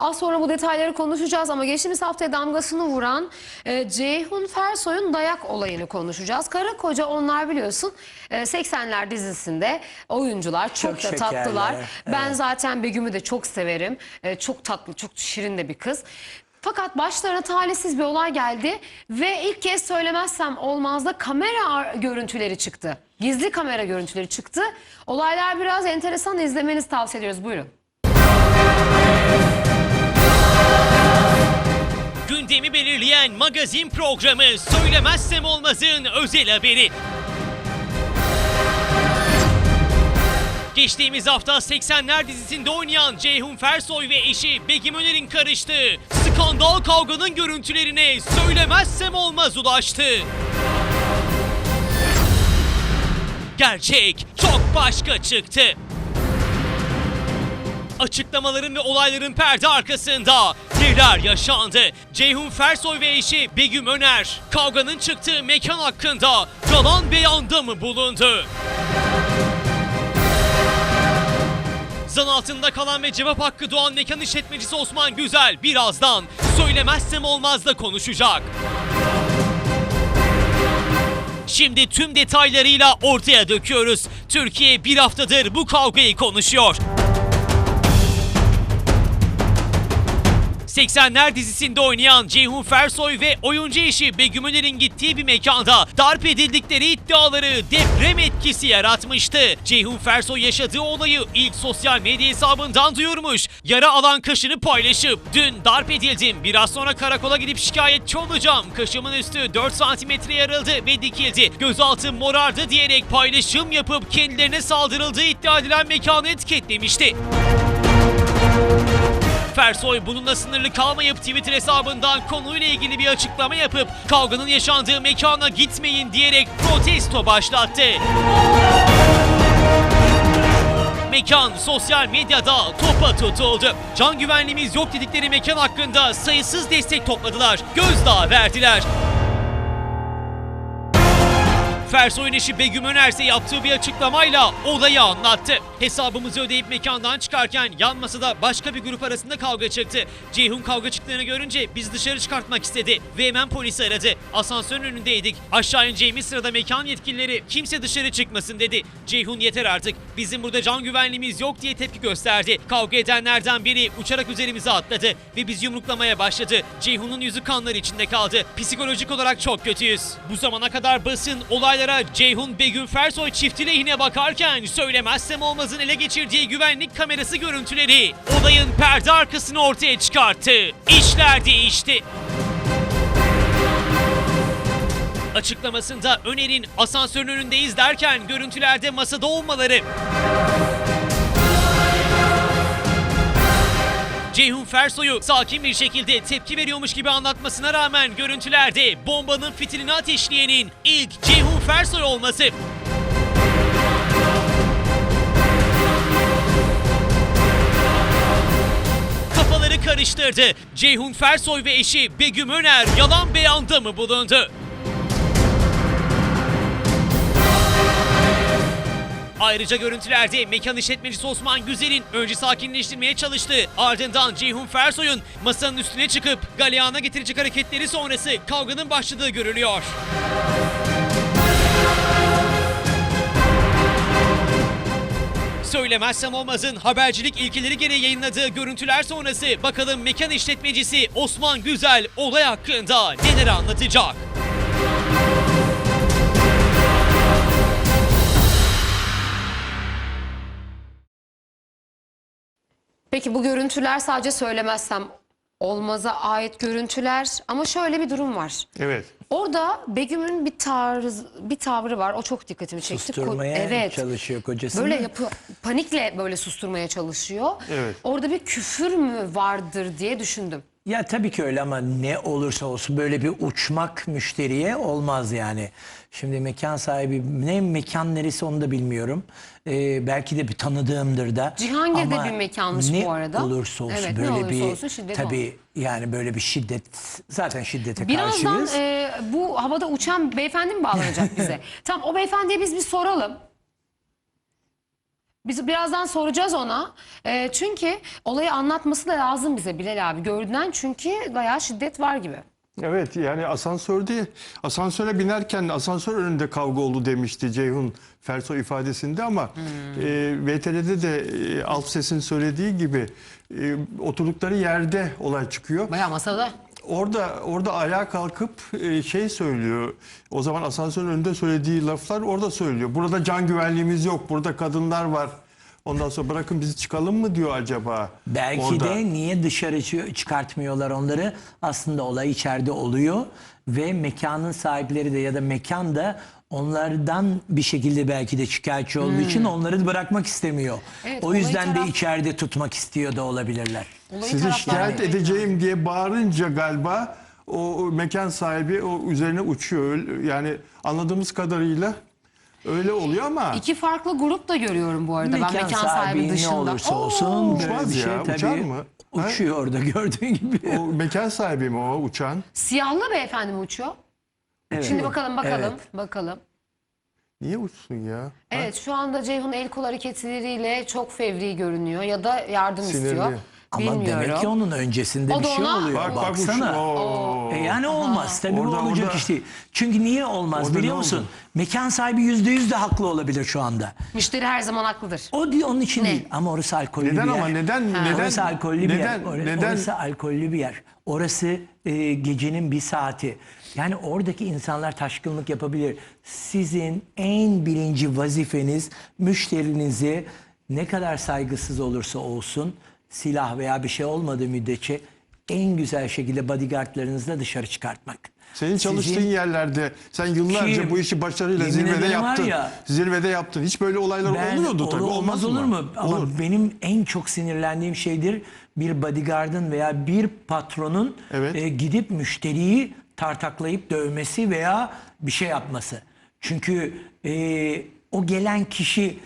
Az sonra bu detayları konuşacağız ama geçtiğimiz haftaya damgasını vuran e, Ceyhun Fersoy'un dayak olayını konuşacağız. Karı koca onlar biliyorsun e, 80'ler dizisinde oyuncular çok, Çok da tatlılar. Ben evet. zaten Begüm'ü de çok severim. E, çok tatlı, çok şirin de bir kız. Fakat başlarına talihsiz bir olay geldi ve ilk kez söylemezsem olmaz da kamera görüntüleri çıktı. Gizli kamera görüntüleri çıktı. Olaylar biraz enteresan izlemenizi tavsiye ediyoruz. Buyurun. Gündemi belirleyen magazin programı Söylemezsem Olmaz'ın özel haberi. Geçtiğimiz hafta 80'ler dizisinde oynayan Ceyhun Fersoy ve eşi Begüm Öner'in karıştığı skandal kavganın görüntülerine Söylemezsem Olmaz ulaştı. Gerçek çok başka çıktı. Açıklamaların ve olayların perde arkasında neler yaşandı? Ceyhun Fersoy ve eşi Begüm Öner kavganın çıktığı mekan hakkında yalan beyanda mı bulundu? Zan altında kalan ve cevap hakkı doğan mekan işletmecisi Osman Güzel birazdan söylemezsem olmaz da konuşacak. Şimdi tüm detaylarıyla ortaya döküyoruz. Türkiye bir haftadır bu kavgayı konuşuyor. 80'ler dizisinde oynayan Ceyhun Fersoy ve oyuncu eşi Begüm Öner'in gittiği bir mekanda darp edildikleri iddiaları deprem etkisi yaratmıştı. Ceyhun Fersoy yaşadığı olayı ilk sosyal medya hesabından duyurmuş. Yara alan kaşını paylaşıp dün darp edildim biraz sonra karakola gidip şikayetçi olacağım. Kaşımın üstü 4 santimetre yarıldı ve dikildi. Gözaltım morardı diyerek paylaşım yapıp kendilerine saldırıldığı iddia edilen mekanı etiketlemişti. Fersoy bununla sınırlı kalmayıp Twitter hesabından konuyla ilgili bir açıklama yapıp kavganın yaşandığı mekana gitmeyin diyerek protesto başlattı. Mekan sosyal medyada topa tutuldu. Can güvenliğimiz yok dedikleri mekan hakkında sayısız destek topladılar. Gözdağı verdiler. Fersoy'un eşi Begüm Önerse yaptığı bir açıklamayla olayı anlattı. Hesabımızı ödeyip mekandan çıkarken yan masada başka bir grup arasında kavga çıktı. Ceyhun kavga çıktığını görünce biz dışarı çıkartmak istedi ve hemen polisi aradı. Asansörün önündeydik. Aşağı ineceğimiz sırada mekan yetkilileri kimse dışarı çıkmasın dedi. Ceyhun yeter artık. Bizim burada can güvenliğimiz yok diye tepki gösterdi. Kavga edenlerden biri uçarak üzerimize atladı ve biz yumruklamaya başladı. Ceyhun'un yüzü kanlar içinde kaldı. Psikolojik olarak çok kötüyüz. Bu zamana kadar basın olaylara Ceyhun Begüm Fersoy çifti lehine bakarken söylemezsem olmazın ele geçirdiği güvenlik kamerası görüntüleri olayın perde arkasını ortaya çıkarttı. İşler değişti. Açıklamasında Öner'in asansörün önündeyiz derken görüntülerde masada olmaları. Ceyhun Fersoy'u sakin bir şekilde tepki veriyormuş gibi anlatmasına rağmen görüntülerde bombanın fitilini ateşleyenin ilk Ceyhun Fersoy olması. Kafaları karıştırdı. Ceyhun Fersoy ve eşi Begüm Öner yalan beyanda mı bulundu? Ayrıca görüntülerde mekan işletmecisi Osman Güzel'in önce sakinleştirmeye çalıştığı ardından Ceyhun Fersoy'un masanın üstüne çıkıp galeyana getirecek hareketleri sonrası kavganın başladığı görülüyor. Söylemezsem olmazın habercilik ilkeleri gereği yayınladığı görüntüler sonrası bakalım mekan işletmecisi Osman Güzel olay hakkında neler anlatacak? Peki bu görüntüler sadece söylemezsem olmaza ait görüntüler ama şöyle bir durum var. Evet. Orada Begüm'ün bir tarz bir tavrı var. O çok dikkatimi çekti. Ko- Susturmaya çalışıyor kocasını. Böyle yapı panikle böyle susturmaya çalışıyor. Evet. Orada bir küfür mü vardır diye düşündüm. Ya tabii ki öyle ama ne olursa olsun böyle bir uçmak müşteriye olmaz yani. Şimdi mekan sahibi ne mekan neresi onu da bilmiyorum. Ee, belki de bir tanıdığımdır da. Cihangir'de Ama bir mekanmış ne bu arada. olursa olsun Evet, ne böyle olursa bir olsun şiddet tabii yani böyle bir şiddet zaten şiddete Birazdan karşıyız. e, bu havada uçan beyefendi mi bağlanacak bize? tamam o beyefendiye biz bir soralım. Biz birazdan soracağız ona. Ee, çünkü olayı anlatması da lazım bize Bilal abi. Gördüğünden çünkü bayağı şiddet var gibi. Evet yani asansörde asansöre binerken asansör önünde kavga oldu demişti Ceyhun Ferso ifadesinde ama Hmm. e, VTR'de de e, Alp Ses'in söylediği gibi e, oturdukları yerde olay çıkıyor. Bayağı masada. Orada orada ayağa kalkıp e, şey söylüyor. O zaman asansörün önünde söylediği laflar orada söylüyor. Burada can güvenliğimiz yok. Burada kadınlar var. Ondan sonra bırakın bizi çıkalım mı diyor acaba? Belki orada. de niye dışarı çı- çıkartmıyorlar onları? Aslında olay içeride oluyor ve mekanın sahipleri de ya da mekan da onlardan bir şekilde belki de şikayetçi olduğu için onları bırakmak istemiyor. Hmm. Evet, o olayı yüzden taraf- de içeride tutmak istiyor da olabilirler. Olayı Sizi taraflar- şikayet edeceğim diye bağırınca galiba o, o mekan sahibi o üzerine uçuyor. Öyle- Yani anladığımız kadarıyla öyle oluyor ama İki farklı grup da görüyorum bu arada. ben Mekan, sahibi sahibi ne dışında. olursa Oo! olsun böyle uçmaz bir şey ya, tabii uçar mı? Uçuyor orada gördüğün gibi. o mekan sahibi mi o uçan? Siyahlı beyefendi mi uçuyor? Evet. Şimdi bakalım bakalım Evet. bakalım. Niye uçsun ya? Evet şu anda Ceyhun el kol hareketleriyle çok fevri görünüyor ya da yardım Sinirli. istiyor. Ama Bilmiyorum. demek ki onun öncesinde O bir da şey ona- oluyor. Bak bak uç. Baksana. Oo. E yani olmaz. Tabii bu Orada- olacak orada- iş değil. Çünkü niye olmaz Orada biliyor ne musun? oldu? Mekan sahibi yüzde yüz de haklı olabilir şu anda. Müşteri her zaman haklıdır. O diyor onun için Ne? değil. Ama orası alkollü Neden bir yer. ama neden neden Orası alkollü bir yer. neden Or- neden Orası alkollü bir yer. Orası e, gecenin bir saati. Yani oradaki insanlar taşkınlık yapabilir. Sizin en birinci vazifeniz müşterinizi ne kadar saygısız olursa olsun silah veya bir şey olmadığı müddetçe en güzel şekilde bodyguardlarınızla dışarı çıkartmak. senin çalıştığın Sizin- yerlerde sen yıllarca Ki- bu işi başarıyla zirvede yaptın. ya- zirvede yaptın. Hiç böyle olaylar Ben- oluyordu tabii. Olmaz, olur mu? Ama Olur. benim en çok sinirlendiğim şeydir bir bodyguardın veya bir patronun Evet. e, gidip müşteriyi tartaklayıp dövmesi veya bir şey yapması. Çünkü e, o gelen kişi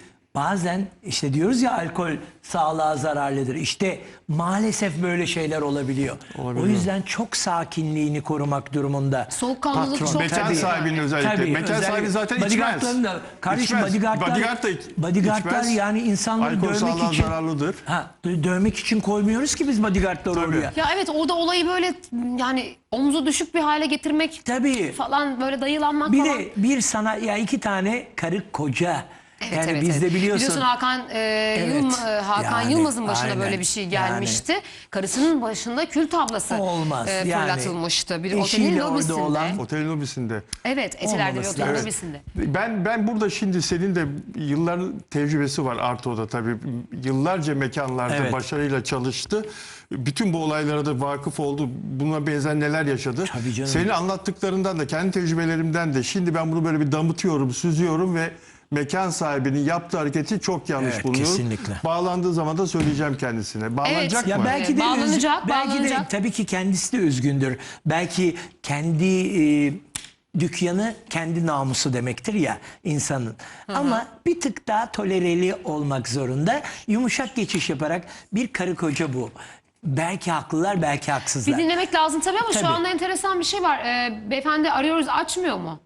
bazen işte diyoruz ya alkol sağlığa zararlıdır. İşte maalesef böyle şeyler olabiliyor. Olabiliyor. O yüzden çok sakinliğini korumak durumunda. Soğukkanlılık çok Mekan Tabii. sahibinin özellikle. Tabii, Mekan özellikle sahibi zaten içmez. Da, kardeşim İçmez. bodyguardlar, Bodyguard da bodyguardlar içmez. yani insanları Alkol dövmek sağlığa için. zararlıdır. Ha, dö- dövmek için koymuyoruz ki biz bodyguardları Tabii. oraya. Ya evet orada olayı böyle yani omzu düşük bir hale getirmek Tabii. falan böyle dayılanmak Bir falan. de bir sana ya iki tane karı koca. Evet, yani evet, bizde evet. biliyorsun. Hakan e, Yılm- e, Hakan yani, Yılmaz'ın başına aynen. böyle bir şey Yani. gelmişti. Karısının başında kül tablası Olmaz. e, Yani fırlatılmıştı. Bir otelin lobisinde. olan- Otelin lobisinde. Evet, Etiler'de bir otelin lazım. lobisinde. Ben ben burada şimdi senin de yıllar tecrübesi var Arto'da tabii. Yıllarca mekanlarda Evet. başarıyla çalıştı. Bütün bu olaylara da vakıf oldu. Buna benzer neler yaşadı. Tabii canım. Senin anlattıklarından da kendi tecrübelerimden de şimdi ben bunu böyle bir damıtıyorum, süzüyorum ve mekan sahibinin yaptığı hareketi çok yanlış Evet, buluyorum. kesinlikle. Bağlandığı zaman da söyleyeceğim kendisine. Bağlanacak Ya mı? belki de Bağlanacak, üz- belki de bağlanacak. tabii ki kendisi de üzgündür. Belki kendi e, dükkanı kendi namusu demektir ya insanın. Ama bir tık daha tolereli olmak zorunda. Yumuşak geçiş yaparak bir karı koca bu. Belki haklılar, belki haksızlar. Bir dinlemek lazım tabii ama Tabii. şu anda enteresan bir şey var. Ee, beyefendi arıyoruz açmıyor mu?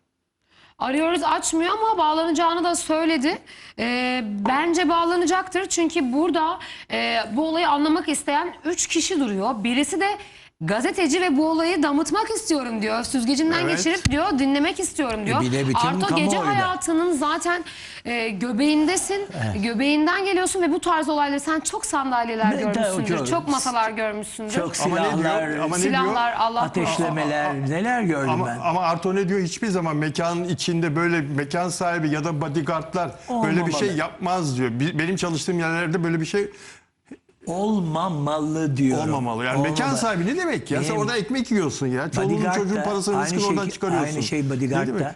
Arıyoruz açmıyor ama bağlanacağını da söyledi. Ee, bence bağlanacaktır çünkü burada e, bu olayı anlamak isteyen 3 kişi duruyor. Birisi de gazeteci ve bu olayı damıtmak istiyorum diyor. Süzgecinden Evet. geçirip diyor dinlemek istiyorum diyor. E bütün Arto gece da. hayatının zaten e, göbeğindesin. Göbeğinden geliyorsun ve bu tarz olayları sen çok sandalyeler Ne- görmüşsündür. çok- Çok masalar görmüşsündür. Çok Ama ne diyor? silahlar, Ama ne Silahlar Allah ateşlemeler, neler gördüm Ama, ben. ama Arto ne diyor? Hiçbir zaman mekanın içinde böyle mekan sahibi ya da bodyguardlar böyle bir şey Olmamalı. yapmaz diyor. Benim çalıştığım yerlerde böyle bir şey Olmamalı diyorum. olmamalı. Yani mekan Olmamalı. sahibi ne demek ya? Sen Benim- orada ekmek yiyorsun ya. Çoluğun Bodyguard çocuğun parasını aynı rızkını şey- oradan çıkarıyorsun. Aynı şey Ne bodyguard demek?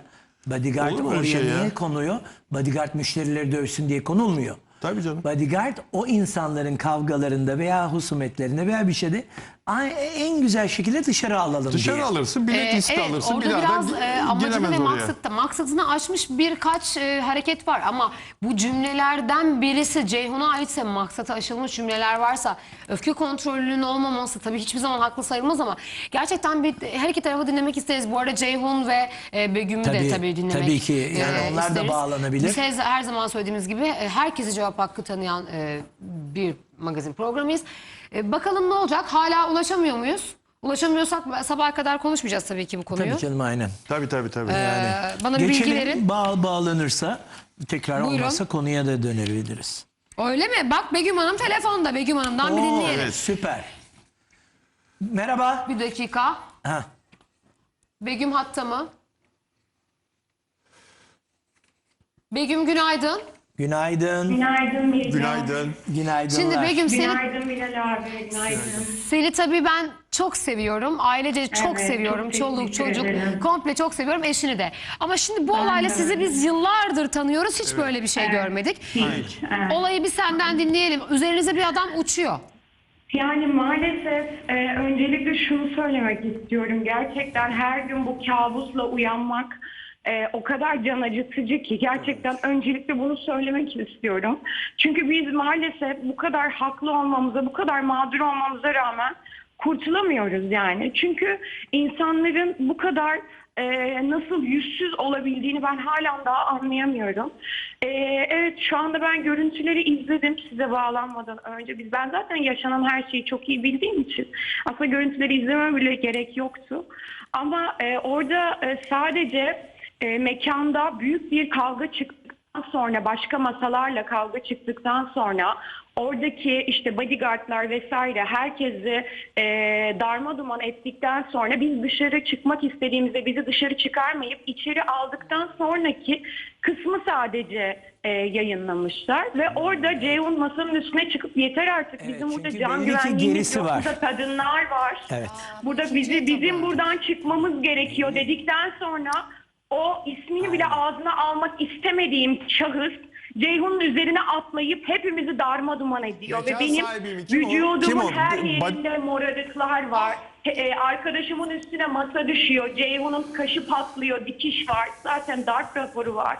Bodyguard oraya şey ya? niye konuyor? Bodyguard müşterileri dövsün diye konulmuyor. Tabii canım. Bodyguard o insanların kavgalarında veya husumetlerinde veya bir şeyde en güzel şekilde dışarı alalım Dışarı diye. alırsın, bilet Ee, listi evet, alırsın. orada Bir daha biraz da e, amacını ve maksatı, maksatını aşmış birkaç e, hareket var ama bu cümlelerden birisi Ceyhun'a aitse maksatı aşılmış cümleler varsa öfke kontrolünün olmaması tabii hiçbir zaman haklı sayılmaz ama gerçekten bir her iki tarafı dinlemek isteriz. Bu arada Ceyhun ve e, Begüm'ü de Tabii, dinlemek tabii ki. Yani onlar da isteriz. bağlanabilir. Biz her, zaman söylediğimiz gibi e, herkese cevap cevap hakkı tanıyan e, bir magazin programıyız. E, bakalım ne olacak? Hala ulaşamıyor muyuz? Ulaşamıyorsak sabaha kadar konuşmayacağız tabii ki bu konuyu. Tabii canım aynen. Tabii tabii tabii. Ee, bana bir bilgi Geçelim, verin. Bağ, bağlanırsa tekrar Buyurun. olmazsa konuya da dönebiliriz. Öyle mi? Bak Begüm Hanım telefonda. Begüm Hanım'dan bir Oo, dinleyelim. evet, süper. Merhaba. Bir dakika. Ha, Begüm hatta mı? Begüm günaydın. Günaydın. Günaydın Bilal. Günaydın. Günaydınlar. Şimdi Begüm seni Günaydın Bilal abi. Günaydın. Seni tabii ben çok seviyorum. Ailece çok Evet, seviyorum. çok Çoluk teşekkür çocuk ederim. komple çok seviyorum eşini de. Ama şimdi bu olayla de sizi öyle. biz yıllardır tanıyoruz. Hiç böyle bir şey görmedik. Hiç. Evet. Olayı bir senden dinleyelim. Üzerinize bir adam uçuyor. Yani maalesef e, öncelikle şunu söylemek istiyorum. Gerçekten her gün bu kabusla uyanmak e, o kadar can acıtıcı ki gerçekten öncelikle bunu söylemek istiyorum. Çünkü biz maalesef bu kadar haklı olmamıza, bu kadar mağdur olmamıza rağmen kurtulamıyoruz yani. Çünkü insanların bu kadar e, nasıl yüzsüz olabildiğini ben hala daha anlayamıyorum. E, evet şu anda ben görüntüleri izledim size bağlanmadan önce. Biz ben zaten yaşanan her şeyi çok iyi bildiğim için aslında görüntüleri izlememe bile gerek yoktu. Ama e, orada e, sadece e, mekanda büyük bir kavga çıktıktan sonra başka masalarla kavga çıktıktan sonra oradaki işte bodyguardlar vesaire herkesi e, darma duman ettikten sonra biz dışarı çıkmak istediğimizde bizi dışarı çıkarmayıp içeri aldıktan sonraki kısmı sadece e, yayınlamışlar ve orada Ceyhun masanın üstüne çıkıp yeter artık Evet, bizim burada can güvenliğimiz yok var." burada kadınlar var Evet. burada bizi bizim buradan çıkmamız gerekiyor dedikten sonra o ismini bile ağzına almak istemediğim şahıs Ceyhun'un üzerine atlayıp hepimizi darma duman ediyor Mekan ve benim sahibi mi? Kim o? vücudumun Kim o? her Ba- yerinde morarıklar var. E, arkadaşımın üstüne masa düşüyor. Ceyhun'un kaşı patlıyor, dikiş var. Zaten darp raporu var.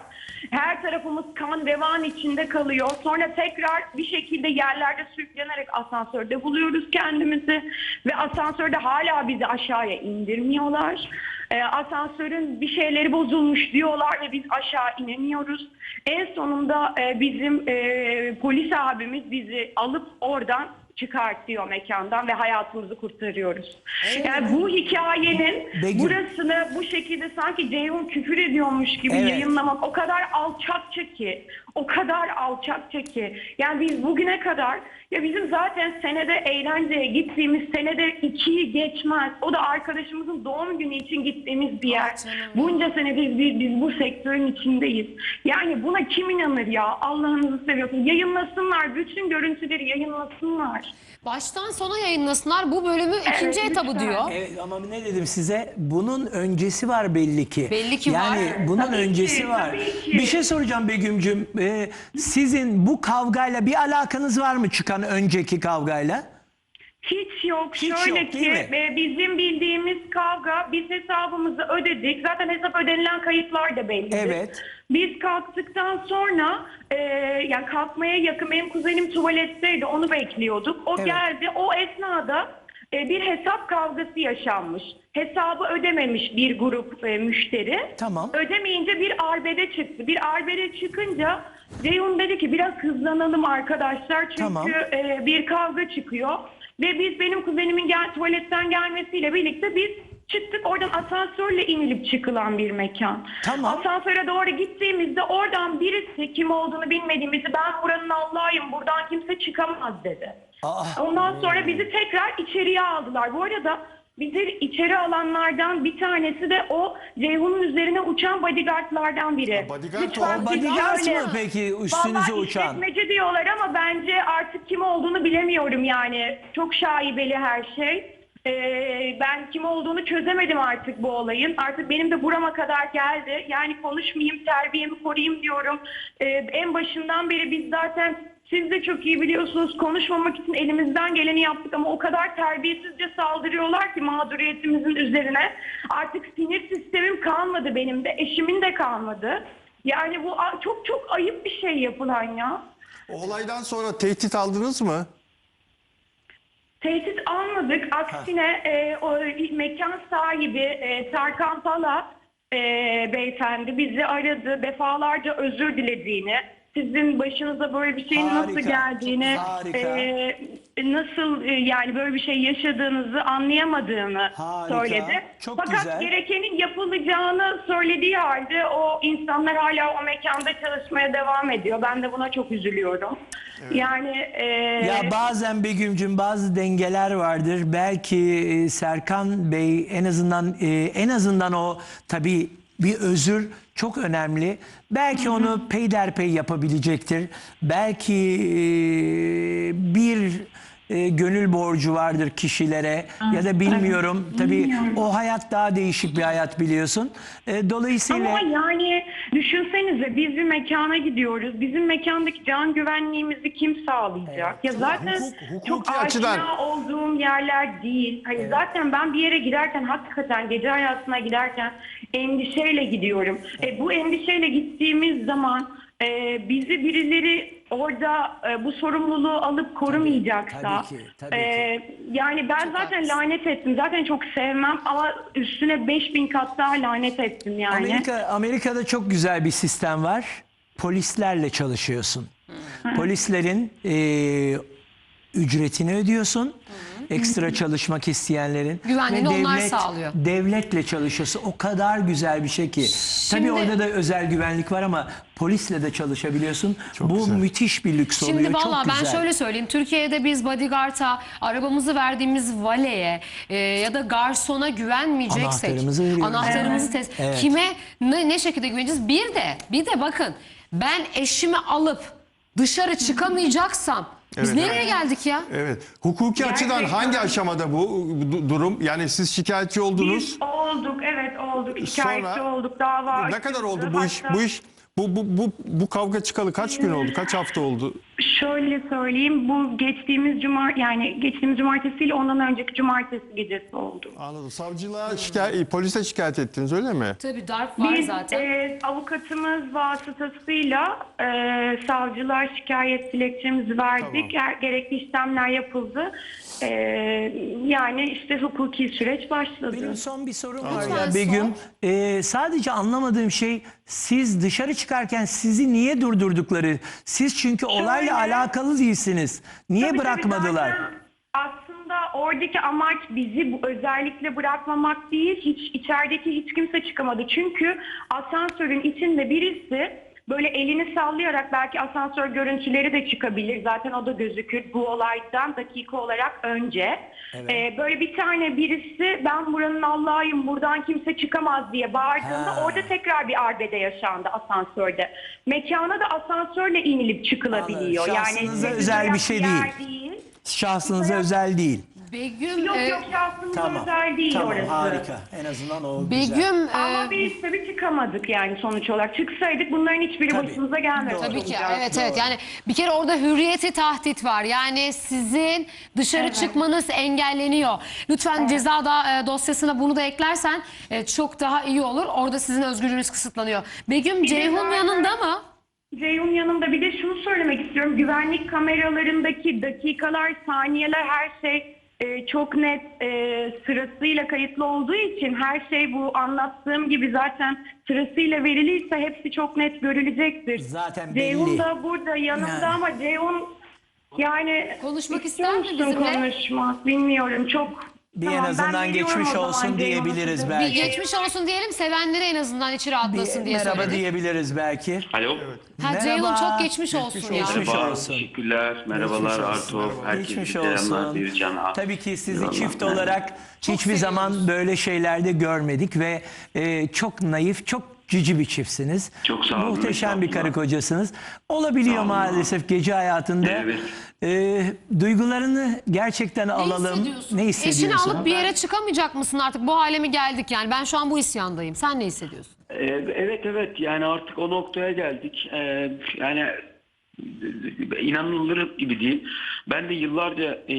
Her tarafımız kan revan içinde kalıyor. Sonra tekrar bir şekilde yerlerde sürüklenerek asansörde buluyoruz kendimizi. Ve asansörde hala bizi aşağıya indirmiyorlar. E, asansörün bir şeyleri bozulmuş diyorlar ve biz aşağı inemiyoruz. En sonunda e, bizim e, polis abimiz bizi alıp oradan çıkartıyor mekandan ve hayatımızı kurtarıyoruz. Yani bu hikayenin Begüm. burasını bu şekilde sanki Ceyhun küfür ediyormuş gibi Evet. yayınlamak o kadar alçakça ki, o kadar alçakça ki. Yani biz bugüne kadar ya bizim zaten senede eğlenceye gittiğimiz senede ikiyi geçmez. O da arkadaşımızın doğum günü için gittiğimiz bir yer. Bunca senedir biz, biz bu sektörün içindeyiz. Yani buna kim inanır ya? Allah'ınızı seviyorsun. Yayınlasınlar. Bütün görüntüleri yayınlasınlar. Baştan sona yayınlasınlar. Bu bölümü ikinci Evet, etabı lütfen. diyor. Evet ama ne dedim size? Bunun öncesi var belli ki. Belli ki yani var. bunun Tabii öncesi ki, var. Bir şey soracağım Begüm'cüm. Ee, sizin bu kavgayla bir alakanız var mı çıkan önceki kavgayla? Hiç yok. Hiç Şöyle yok, ki e, bizim bildiğimiz kavga biz hesabımızı ödedik. Zaten hesap ödenilen kayıtlar da belli. Evet. Biz kalktıktan sonra e, yani kalkmaya yakın benim kuzenim tuvaletteydi onu bekliyorduk. O Evet. geldi o esnada e, bir hesap kavgası yaşanmış. Hesabı ödememiş bir grup e, müşteri. Tamam. Ödemeyince bir arbede çıktı. Bir arbede çıkınca Ceyhun dedi ki biraz hızlanalım arkadaşlar çünkü Tamam. e, bir kavga çıkıyor. Ve biz benim kuzenimin gel, tuvaletten gelmesiyle birlikte biz çıktık. Oradan asansörle inilip çıkılan bir mekan. Tamam. Asansöre doğru gittiğimizde oradan birisi kim olduğunu bilmediğimizi ben buranın Allah'ıyım buradan kimse çıkamaz dedi. Aa. Ondan sonra bizi tekrar içeriye aldılar. Bu arada bizi içeri alanlardan bir tanesi de o Ceyhun'un üzerine uçan bodyguardlardan biri. Bodyguard Lütfen o. siz Bodyguard öyle- mı peki üstünüze Vallahi uçan? işletmeci diyorlar ama bence artık kim olduğunu bilemiyorum yani. Çok şaibeli her şey. Ee, ben kim olduğunu çözemedim artık bu olayın. Artık benim de burama kadar geldi. Yani konuşmayayım, terbiyemi koruyayım diyorum. Ee, en başından beri biz zaten siz de çok iyi biliyorsunuz konuşmamak için elimizden geleni yaptık ama o kadar terbiyesizce saldırıyorlar ki mağduriyetimizin üzerine. Artık sinir sistemim kalmadı benim de, eşimin de kalmadı. Yani bu çok çok ayıp bir şey yapılan ya. O olaydan sonra tehdit aldınız mı? Tehdit almadık. Aksine e, o mekan sahibi e, Serkan Pala e, beyefendi bizi aradı. Defalarca özür dilediğini, sizin başınıza böyle bir şeyin nasıl Harika, geldiğini, harika. e, nasıl e, yani böyle bir şey yaşadığınızı anlayamadığını Harika, söyledi. çok Fakat güzel. gerekenin yapılacağını söylediği halde o insanlar hala o mekanda çalışmaya devam ediyor. Ben de buna çok üzülüyorum. Yani e, Ya bazen Begüm'cüm bazı dengeler vardır. Belki e, Serkan Bey en azından e, en azından o tabii bir özür çok önemli. Belki onu peyderpey yapabilecektir. Belki e, bir e, gönül borcu vardır kişilere ya da bilmiyorum. Tabii o hayat daha değişik bir hayat biliyorsun. E, dolayısıyla Ama yani düşünsenize biz bir mekana gidiyoruz. Bizim mekandaki can güvenliğimizi kim sağlayacak? Ya zaten Hukuk- hukuki çok aşina açıdan- olduğum yerler değil. Hani zaten ben bir yere giderken hakikaten gece hayatına giderken endişeyle gidiyorum. E, bu endişeyle gittiğimiz zaman e, bizi birileri orada e, bu sorumluluğu alıp korumayacaksa tabii ki, tabii e, yani ben zaten lanet ettim. Zaten çok sevmem ama üstüne 5000 kat daha lanet ettim yani. Amerika Amerika'da çok güzel bir sistem var. Polislerle çalışıyorsun. Polislerin eee, ücretini ödüyorsun. Ekstra çalışmak isteyenlerin. Güvenliğini Ve onlar sağlıyor. Devletle çalışıyorsun. O kadar güzel bir şey ki. Tabii orada da özel güvenlik var ama polisle de çalışabiliyorsun. Bu güzel. müthiş bir lüks oluyor. Şimdi çok valla ben güzel. şöyle söyleyeyim. Türkiye'de biz bodyguard'a, arabamızı verdiğimiz valeye e, ya da garsona güvenmeyeceksek Anahtarımızı veriyoruz. anahtarımızı tes- Evet. kime ne, ne şekilde güveneceğiz? Bir de bir de bakın ben eşimi alıp dışarı çıkamayacaksam biz Evet, nereye geldik ya? Evet. Hukuki açıdan Gerçekten. hangi aşamada bu du- durum? Yani siz şikayetçi oldunuz. Biz olduk, evet olduk. Şikayetçi Sonra- olduk, dava Ne kadar oldu bu iş? Hatta Bu iş bu bu bu bu kavga çıkalı kaç gün oldu? Kaç hafta oldu? Şöyle söyleyeyim, bu geçtiğimiz cuma yani geçtiğimiz cumartesiyle ondan önceki cumartesi gecesi oldu. Anladım. Savcılığa şikayet polise şikayet ettiniz öyle mi? Tabii darp var Biz zaten. e, avukatımız vasıtasıyla e, savcılar şikayet dilekçemizi verdik. Ger- gerekli işlemler yapıldı. E, yani işte hukuki süreç başladı. Benim son bir sorum var Lütfen ya sor. Begüm. Ee, sadece anlamadığım şey siz dışarı çıkarken sizi niye durdurdukları? Siz çünkü olayla alakalı değilsiniz. Niye Tabii, tabii, bırakmadılar? zaten Aslında oradaki amaç bizi bu özellikle bırakmamak değil. Hiç içerideki hiç kimse çıkamadı. Çünkü asansörün içinde birisi böyle elini sallayarak belki asansör görüntüleri de çıkabilir. Zaten o da gözükür bu olaydan dakika olarak önce. Ee, böyle bir tane birisi ben buranın Allah'ıyım buradan kimse çıkamaz diye bağırdığında Ha. orada tekrar bir arbede yaşandı asansörde. Mekana da asansörle inilip çıkılabiliyor. Anladım. Tek özel bir şey yer değil. değil. Şahsınıza özel değil. Begüm Yok e, yok şahsımıza Tamam. özel değil Tamam orası. harika. En azından o güzel. Begüm e, Ama biz tabii çıkamadık yani sonuç olarak. Çıksaydık bunların hiçbiri Tabii. başımıza gelmedi. Doğru. Tabii ki evet evet yani bir kere orada hürriyeti tahdit var. Yani sizin dışarı çıkmanız engelleniyor. Lütfen ceza da, e, dosyasına bunu da eklersen e, çok daha iyi olur. Orada sizin özgürlüğünüz kısıtlanıyor. Begüm Ceyhun zaten- yanında mı? Ceyhun yanında bir de şunu söylemek istiyorum. Güvenlik kameralarındaki dakikalar, saniyeler her şey e, çok net e, sırasıyla kayıtlı olduğu için her şey bu anlattığım gibi zaten sırasıyla veriliyse hepsi çok net görülecektir. Zaten Ceyhun belli. da burada yanımda Yani. ama Ceyhun yani Konuşmak istiyor ister mi musun bizimle? konuşmak bilmiyorum çok. Bir Tamam, en ben azından geliyorum geçmiş o zaman olsun Ceyhun'a diyebiliriz size. Bir belki. geçmiş olsun diyelim sevenlere en azından içi rahatlasın Bir diye merhaba söyledik. diyebiliriz belki. Alo. Ha, Merhaba. Ceyhun çok geçmiş olsun ya. Geçmiş Merhaba, olsun. teşekkürler. Merhabalar Geçmiş olsun. Arto. Herkese Geçmiş selamlar olsun. Bircan. Tabii ki sizi çift merhaba. olarak hiçbir zaman böyle şeylerde görmedik ve e, çok naif, çok cici bir çiftsiniz. Çok sağ olun, Muhteşem bir estağfurullah. karı kocasınız. Olabiliyor Sağ olun. maalesef gece hayatında. Evet. E, duygularını gerçekten Ne alalım. hissediyorsun? Ne Eşini hissediyorsun? alıp bir yere çıkamayacak mısın artık? Bu hale mi geldik yani? Ben şu an bu isyandayım. Sen ne hissediyorsun? Ee, Evet evet yani artık o noktaya geldik. Ee, Yani inanılır gibi değil. Ben de yıllarca e,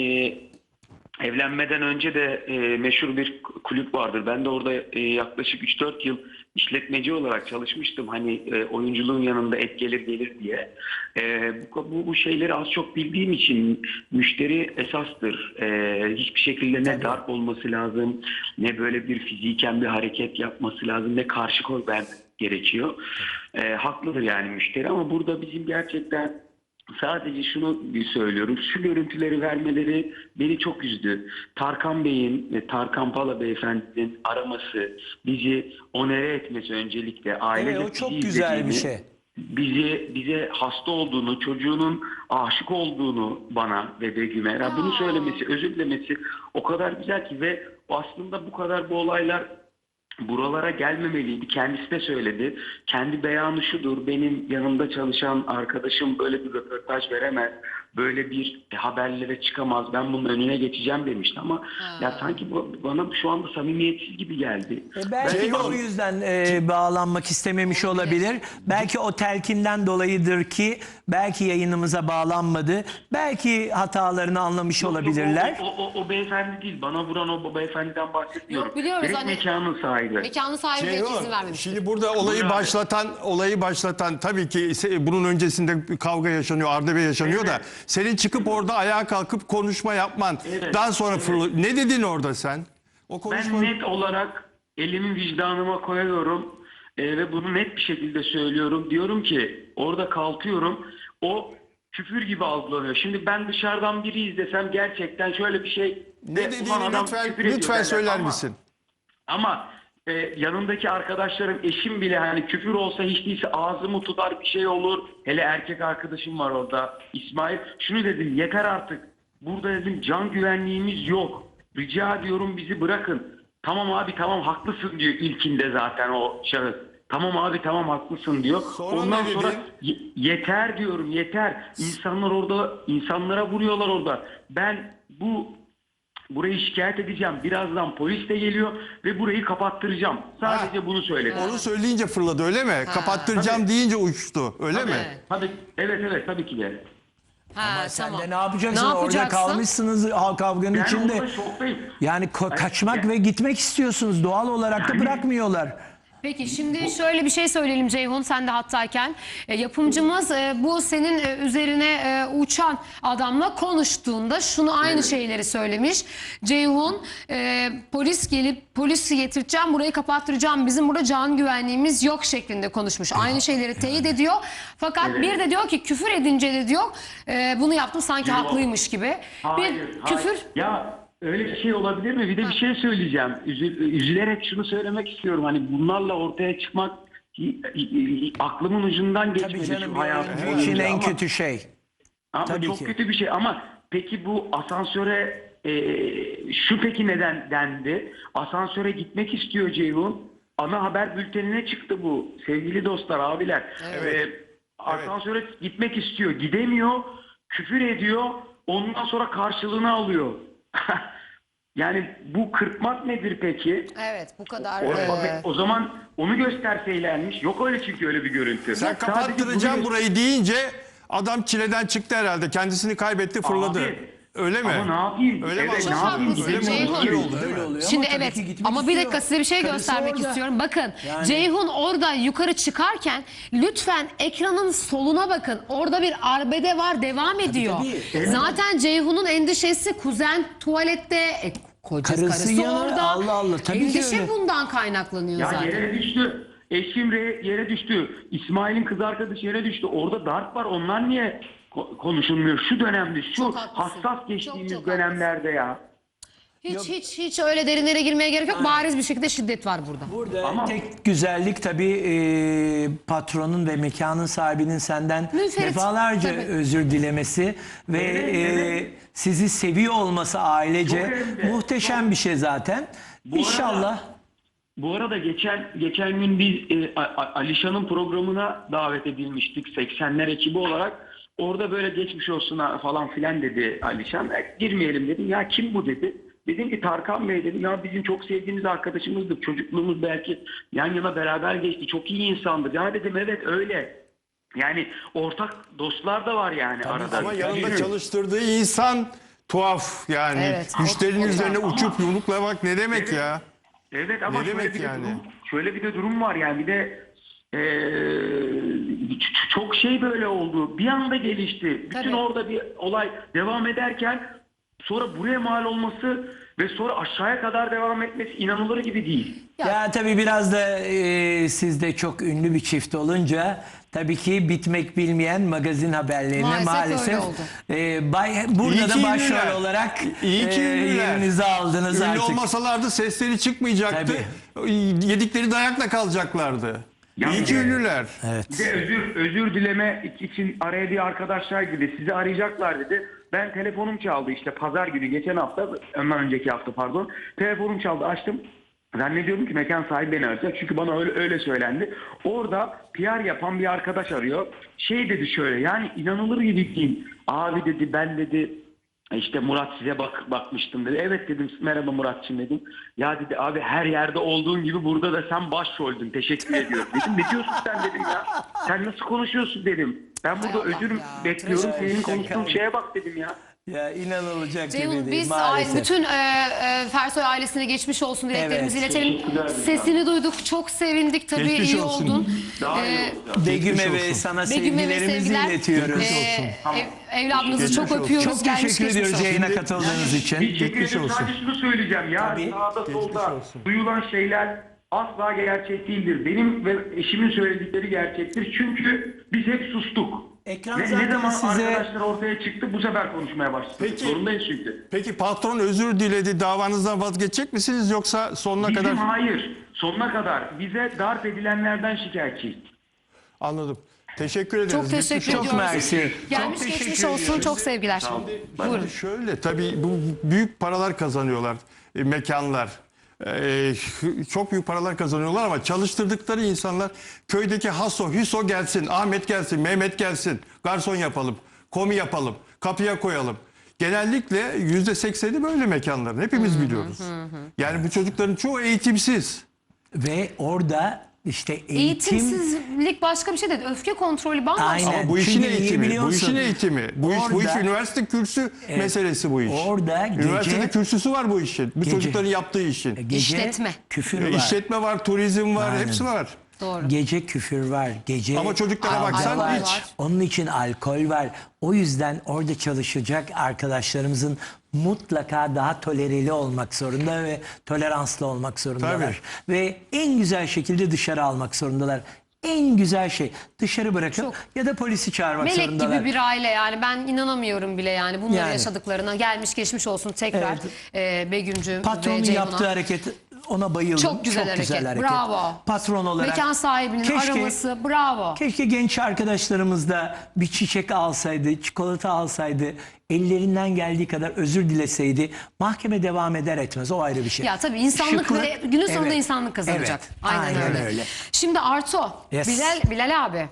evlenmeden önce de e, meşhur bir kulüp vardır. Ben de orada e, yaklaşık 3-4 yıl işletmeci olarak çalışmıştım. Hani e, oyunculuğun yanında et gelir gelir diye. E, bu, bu, şeyleri az çok bildiğim için müşteri esastır. E, hiçbir şekilde ne darp olması lazım, ne böyle bir fiziken bir hareket yapması lazım, ne karşı koy ben gerekiyor. Ee, haklıdır yani müşteri ama burada bizim gerçekten sadece şunu bir söylüyorum. Şu görüntüleri vermeleri beni çok üzdü. Tarkan Bey'in ve Tarkan Pala Beyefendinin araması, bizi onere etmesi öncelikle ailece Evet, o çok bizi güzel bir şey. bize bize hasta olduğunu, çocuğunun aşık olduğunu bana ve Begüm'e bunu söylemesi, özür dilemesi o kadar güzel ki ve aslında bu kadar bu olaylar buralara gelmemeliydi. Kendisi de söyledi. Kendi beyanı şudur. Benim yanımda çalışan arkadaşım böyle bir röportaj veremez. Böyle bir haberlere çıkamaz. Ben bunun önüne geçeceğim demişti ama ya sanki bu, bana şu anda samimiyetsiz gibi geldi. E belki de Ceyhun- o yüzden e, bağlanmak istememiş olabilir. Belki o telkinden dolayıdır ki belki yayınımıza bağlanmadı. Belki hatalarını anlamış olabilirler. O, o, o, o beyefendi değil. Bana vuran o beyefendiden bahsetmiyorum. Yok, biliyoruz Direkt hani- mekanın sahibi. Mekanın sahibi belki izin vermemiş. şimdi burada olayı Buyur abi. başlatan, olayı başlatan tabii ki bunun öncesinde bir kavga yaşanıyor, Arda Bey yaşanıyor da senin çıkıp orada ayağa kalkıp konuşma yapman. Evet, sonra evet. fırla- ne dedin orada sen? O konuşma Ben net olarak elimi vicdanıma koyuyorum e, ve bunu net bir şekilde söylüyorum. Diyorum ki orada kalkıyorum. O küfür gibi algılanıyor. Şimdi ben dışarıdan biri izlesem gerçekten şöyle bir şey. ne dediğini lütfen lütfen söyler Ama- misin? Ama e, yanındaki arkadaşlarım, eşim bile hani küfür olsa hiç değilse ağzımı tutar bir şey olur. Hele erkek arkadaşım var orada İsmail. Şunu dedim yeter artık. Burada dedim can güvenliğimiz yok. Rica ediyorum bizi bırakın. Tamam abi tamam haklısın diyor ilkinde zaten o şahıs. Tamam abi tamam haklısın diyor. Sonra Ondan sonra yeter diyorum yeter. İnsanlar orada insanlara vuruyorlar orada. Ben bu Burayı şikayet edeceğim. Birazdan polis de geliyor ve burayı kapattıracağım. Sadece bunu söyledim. Onu söyleyince fırladı öyle mi? Kapattıracağım deyince uçtu öyle mi? Evet. Tabii, evet evet tabii ki de. Ha, Ama sen tamam. de ne yapacaksın? Ne Orada kalmışsınız ha- kavganın içinde. orada şoktayım. Yani ko- kaçmak yani- ve gitmek istiyorsunuz. Doğal olarak da bırakmıyorlar. Peki şimdi şöyle bir şey söyleyelim Ceyhun sen de hattayken. E, yapımcımız e, bu senin e, üzerine e, uçan adamla konuştuğunda şunu aynı şeyleri söylemiş. Ceyhun e, polis gelip polisi getireceğim burayı kapattıracağım bizim burada can güvenliğimiz yok şeklinde konuşmuş. Aynı şeyleri teyit ediyor. Fakat Evet. bir de diyor ki küfür edince de diyor e, bunu yaptım sanki Yok. haklıymış gibi. Hayır, bir hayır. küfür Ya öyle bir şey olabilir mi? Bir de bir şey söyleyeceğim. Üzü- üzülerek şunu söylemek istiyorum. Hani bunlarla ortaya çıkmak aklımın ucundan geçmedi Tabii canım şu hayatım için boyunca en ama- kötü şey. Ama Tabii çok ki. kötü bir şey ama peki bu asansöre e, şu peki neden dendi? Asansöre gitmek istiyor Ceyhun. Ana haber bültenine çıktı bu sevgili dostlar abiler. E, asansöre gitmek istiyor gidemiyor küfür ediyor ondan sonra karşılığını alıyor. yani bu kırpmak nedir peki? evet bu kadar O, e, o zaman onu gösterseylermiş. Yok öyle çünkü öyle bir görüntü. Sen kapattıracağım bunu- burayı deyince adam çileden çıktı herhalde. Kendisini kaybetti fırladı. Abi, öyle mi? Ama ne yapayım? Öyle mi evet, ne Çok yapayım? haklısın oldu? Ceyhun. Öyle oldu, öyle oluyor. Şimdi Ama tabii evet ki gitmek ama bir istiyor. dakika size bir şey Karısı göstermek orada. istiyorum. Bakın Yani- Ceyhun orada yukarı çıkarken lütfen ekranın soluna bakın. Orada bir arbede var devam ediyor. tabii. Zaten Ceyhun'un endişesi kuzen tuvalette e, kocası Karısı karısı, orada. Allah Allah, tabii ki Endişe öyle. bundan kaynaklanıyor Ya zaten. yere düştü. Eşim re- yere düştü. İsmail'in kız arkadaşı yere düştü. Orada darp var. Onlar niye ko- konuşulmuyor? Şu dönemde, şu Çok haklısın. hassas geçtiğimiz Çok, çok dönemlerde ya. Hiç hiç hiç öyle derinlere girmeye gerek yok. Bariz bir şekilde şiddet var burada. Burada Ama- tek güzellik tabii e, patronun ve mekanın sahibinin senden Münferit, defalarca tabii. özür dilemesi ve Evet, e, evet. sizi seviyor olması ailece Çok muhteşem bir şey zaten. Bu İnşallah. arada- Bu arada geçen geçen gün biz e, A- A- Alişan'ın programına davet edilmiştik 80'ler ekibi olarak. Orada böyle geçmiş olsun falan filan dedi Alişan. E, girmeyelim dedim. Ya kim bu dedi. Dedim ki Tarkan Bey dedim. Ya bizim çok sevdiğimiz arkadaşımızdır. Çocukluğumuz belki yan yana beraber geçti. Çok iyi insandır. Ya dedim evet öyle. Yani ortak dostlar da var yani arada. Ama yanında Tabii. çalıştırdığı insan tuhaf yani. Evet. Müşterinin üzerine ama- uçup yumruklamak ne demek Evet. ya? Evet ama Ne şöyle demek bir de yani? durum, şöyle bir de durum var yani bir de eee, ç- çok şey böyle oldu. Bir anda gelişti. Bütün Tabii. orada bir olay devam ederken sonra buraya mal olması ve sonra aşağıya kadar devam etmesi inanılır gibi değil. Ya, tabii biraz da e, siz de çok ünlü bir çift olunca tabii ki bitmek bilmeyen magazin haberlerine Maalesef maalesef, öyle oldu. e, bay, burada İyi da başrol ünlüler. olarak İyi ki e, yerinizi aldınız Ünlü artık. olmasalardı sesleri çıkmayacaktı. Yedikleri dayakla kalacaklardı. İyi ki ünlüler. Bir de özür özür dileme için araya bir arkadaşlar dedi. Sizi arayacaklar dedi. Ben telefonum çaldı işte pazar günü geçen hafta ondan önceki hafta pardon. Telefonum çaldı açtım. Zannediyorum ki mekan sahibi beni arayacak. Çünkü bana öyle, öyle söylendi. Orada PR yapan bir arkadaş arıyor. Şey dedi şöyle yani inanılır gibi değil. Abi dedi ben dedi işte Murat size bak bakmıştım dedi. Evet dedim merhaba Muratçım dedim. Ya dedi abi her yerde olduğun gibi burada da sen başroldün. Teşekkür ediyorum dedim. Ne diyorsun sen dedim ya. Sen nasıl konuşuyorsun dedim. Ben burada ya, bekliyorum. Senin konuştuğun şeye bak dedim ya. Ya inanılacak Ceyhun gibi değil biz maalesef. bütün e, e, Fersoy ailesine geçmiş olsun dileklerimizi Evet. iletelim. Sesini duyduk. Çok sevindik tabii Geçmiş iyi olsun. oldun. Daha iyi Ee, olacak. Begüm'e ve olsun. sana Begüm'e ve sevgilerimizi sevgiler. iletiyoruz. Ee, ev- evladınızı Geçmiş çok olsun. öpüyoruz. Çok Gelmiş teşekkür geçmiş ediyoruz olsun. yayına katıldığınız için. Teşekkür Geçmiş ederim. olsun. Sadece şunu söyleyeceğim ya. Tabii. Sağda solda olsun. duyulan şeyler asla gerçek değildir. Benim ve eşimin söyledikleri gerçektir. Çünkü biz hep sustuk. Ekran ne, zaten ne zaman size- arkadaşlar ortaya çıktı bu sefer konuşmaya başladık. Peki. Zorundayız çünkü. Peki patron özür diledi davanızdan vazgeçecek misiniz yoksa sonuna Bizim kadar? hayır. Sonuna kadar bize darp edilenlerden şikayetçiyiz. Anladım. Teşekkür ederiz. Çok teşekkür Geçmiş olsun. Çok mersi. Gelmiş Çok geçmiş teşekkür olsun. ediyoruz. Çok sevgiler. Buyurun. Şöyle tabii bu büyük paralar kazanıyorlar e, mekanlar. E, çok büyük paralar kazanıyorlar ama çalıştırdıkları insanlar köydeki Haso, Hüso gelsin, Ahmet gelsin, Mehmet gelsin, garson yapalım, komi yapalım, kapıya koyalım. Genellikle yüzde sekseni böyle mekanların. Hepimiz biliyoruz. Yani bu çocukların çoğu eğitimsiz. Ve orada işte eğitim... Eğitimsizlik başka bir şey değil. Öfke kontrolü bambaşka. Aynen. Ama bu işin Çünkü niye eğitimi, bu işin eğitimi. Bu iş, bu iş Orada- üniversite kürsü meselesi bu iş. Orada gece- Üniversitede kürsüsü var bu işin. Bu Gece- çocukların yaptığı işin. Gece İşletme. Küfür E, var. İşletme var, turizm var, Aynen. hepsi var. Doğru. Gece küfür var. Gece Ama çocuklara kavga baksan var. hiç. Onun için alkol var. O yüzden orada çalışacak arkadaşlarımızın mutlaka daha tolereli olmak zorunda ve toleranslı olmak zorundalar. Tabii. Ve en güzel şekilde dışarı almak zorundalar. En güzel şey dışarı bırakıp Çok. ya da polisi çağırmak Melek zorundalar. gibi bir aile yani ben inanamıyorum bile yani bunları Yani. yaşadıklarına gelmiş geçmiş olsun tekrar e, Begüm'cüm ve Patronun Ceyhun'a. yaptığı hareket ona bayıldım. Çok güzel hareket. Bravo. Patron olarak. Mekan sahibinin Keşke- araması bravo. Keşke genç arkadaşlarımız da bir çiçek alsaydı, çikolata alsaydı, ellerinden geldiği kadar özür dileseydi. Mahkeme devam eder etmez o ayrı bir şey. Ya tabii insanlık Şıklık- ve günün sonunda Evet. insanlık kazanacak. Evet, Aynen, aynen öyle. öyle. Şimdi Arto, Yes. Bilal, Bilal abi